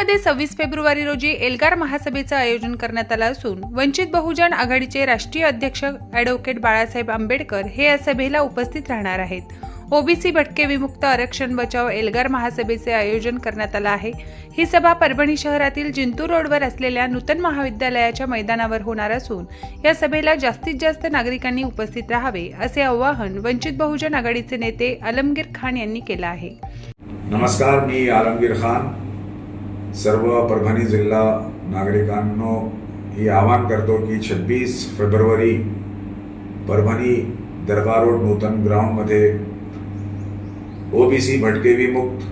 परभणीमध्ये सव्वीस फेब्रुवारी रोजी एल्गार महासभेचं आयोजन करण्यात आलं असून वंचित बहुजन आघाडीचे राष्ट्रीय अध्यक्ष ॲडव्होकेट बाळासाहेब आंबेडकर हे या सभेला उपस्थित राहणार आहेत. ओबीसी भटके विमुक्त आरक्षण बचाव एल्गार महासभेचे आयोजन करण्यात आलं आहे. ही सभा परभणी शहरातील जिंतूर रोडवर असलेल्या नूतन महाविद्यालयाच्या मैदानावर होणार असून या सभेला जास्तीत जास्त नागरिकांनी उपस्थित राहावे असे आवाहन वंचित बहुजन आघाडीचे नेते अलमगीर खान यांनी केलं आहे. नमस्कार मी आलमगीर खान. सर्व परभणी जिल्हा नागरिकांनो ही आवाहन करतो की छब्बीस फेब्रुवारी परभणी दरबार रोड नूतन ग्राउंडमध्ये ओबीसी भटके विमुक्त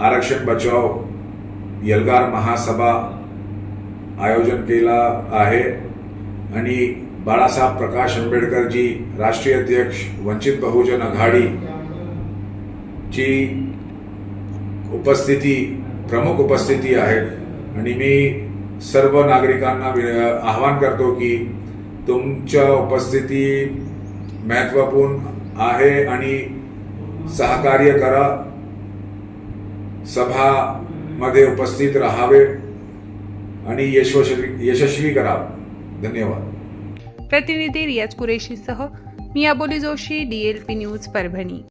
आरक्षण बचाव यलगार महासभा आयोजन केला आहे. आणि बाळासाहेब प्रकाश आंबेडकरजी राष्ट्रीय अध्यक्ष वंचित बहुजन आघाडी ची उपस्थिती प्रमुख उपस्थिती आहे. आणि मी सर्व नागरिकांना आवाहन करतो की तुमच्या उपस्थिती महत्त्वपूर्ण आहे आणि सहकार्य करा. सभामध्ये उपस्थित राहावे आणि यशस्वी यशस्वी करा. धन्यवाद. प्रतिनिधी रियाज कुरेशीसह मी अबोली जोशी डीएलपी न्यूज परभणी.